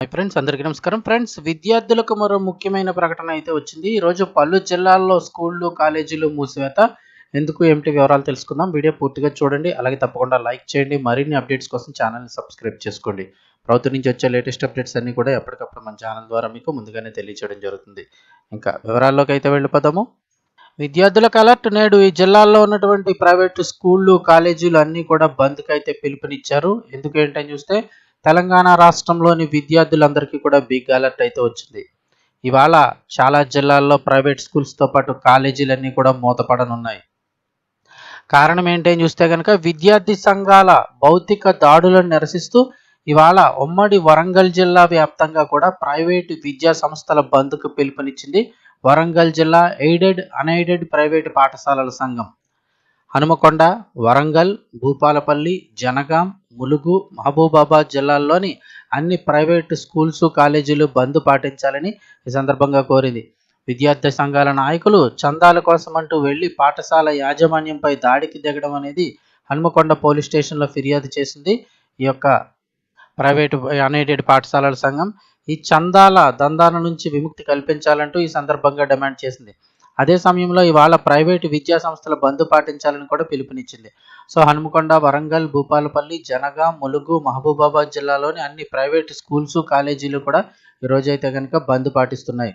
My friends అందరికీ నమస్కారం. Friends విద్యార్థులకు మరో ముఖ్యమైన ప్రకటన అయితే వచ్చింది. ఈరోజు పలు జిల్లాల్లో స్కూళ్ళు కాలేజీలు మూసివేత. ఎందుకు ఏమిటి వివరాలు తెలుసుకుందాం. వీడియో పూర్తిగా చూడండి. అలాగే తప్పకుండా లైక్ చేయండి. మరిన్ని అప్డేట్స్ కోసం ఛానల్ని సబ్స్క్రైబ్ చేసుకోండి. ప్రభుత్వం నుంచి వచ్చే లేటెస్ట్ అప్డేట్స్ అన్ని కూడా ఎప్పటికప్పుడు మన ఛానల్ ద్వారా మీకు ముందుగానే తెలియచేయడం జరుగుతుంది. ఇంకా వివరాల్లోకి అయితే వెళ్ళిపోదాము. విద్యార్థులకు అలర్ట్ నేడు ఈ జిల్లాల్లో ఉన్నటువంటి ప్రైవేటు స్కూళ్ళు కాలేజీలు అన్నీ కూడా బంద్కి అయితే పిలుపునిచ్చారు. ఎందుకు ఏంటని చూస్తే తెలంగాణ రాష్ట్రంలోని విద్యార్థులందరికీ కూడా బిగ్ అలర్ట్ అయితే వచ్చింది. ఇవాళ చాలా జిల్లాల్లో ప్రైవేట్ స్కూల్స్తో పాటు కాలేజీలన్నీ కూడా మూతపడనున్నాయి. కారణం ఏంటని చూస్తే కనుక విద్యార్థి సంఘాల భౌతిక దాడులను నిరసిస్తూ ఇవాళ ఉమ్మడి వరంగల్ జిల్లా వ్యాప్తంగా కూడా ప్రైవేటు విద్యా సంస్థల బంద్కు పిలుపునిచ్చింది వరంగల్ జిల్లా ఎయిడెడ్ అన్ఎయిడెడ్ ప్రైవేటు పాఠశాలల సంఘం. హనుమకొండ వరంగల్ భూపాలపల్లి జనగాం ములుగు మహబూబాబాద్ జిల్లాల్లోని అన్ని ప్రైవేటు స్కూల్స్ కాలేజీలు బంద్ పాటించాలని ఈ సందర్భంగా కోరింది. విద్యార్థి సంఘాల నాయకులు చందాల కోసం అంటూ వెళ్ళి పాఠశాల యాజమాన్యంపై దాడికి దిగడం అనేది హనుమకొండ పోలీస్ స్టేషన్లో ఫిర్యాదు చేసింది. ఈ యొక్క ప్రైవేటు అన్ఎయిడెడ్ పాఠశాలల సంఘం ఈ చందాల దందాల నుంచి విముక్తి కల్పించాలంటూ ఈ సందర్భంగా డిమాండ్ చేసింది. అదే సమయంలో ఇవాళ ప్రైవేటు విద్యా సంస్థల బంద్ పాటించాలని కూడా పిలుపునిచ్చింది. సో హనుమకొండ వరంగల్ భూపాలపల్లి జనగాం ములుగు మహబూబాబాద్ జిల్లాలోని అన్ని ప్రైవేటు స్కూల్స్ కాలేజీలు కూడా ఈరోజైతే కనుక బంద్ పాటిస్తున్నాయి.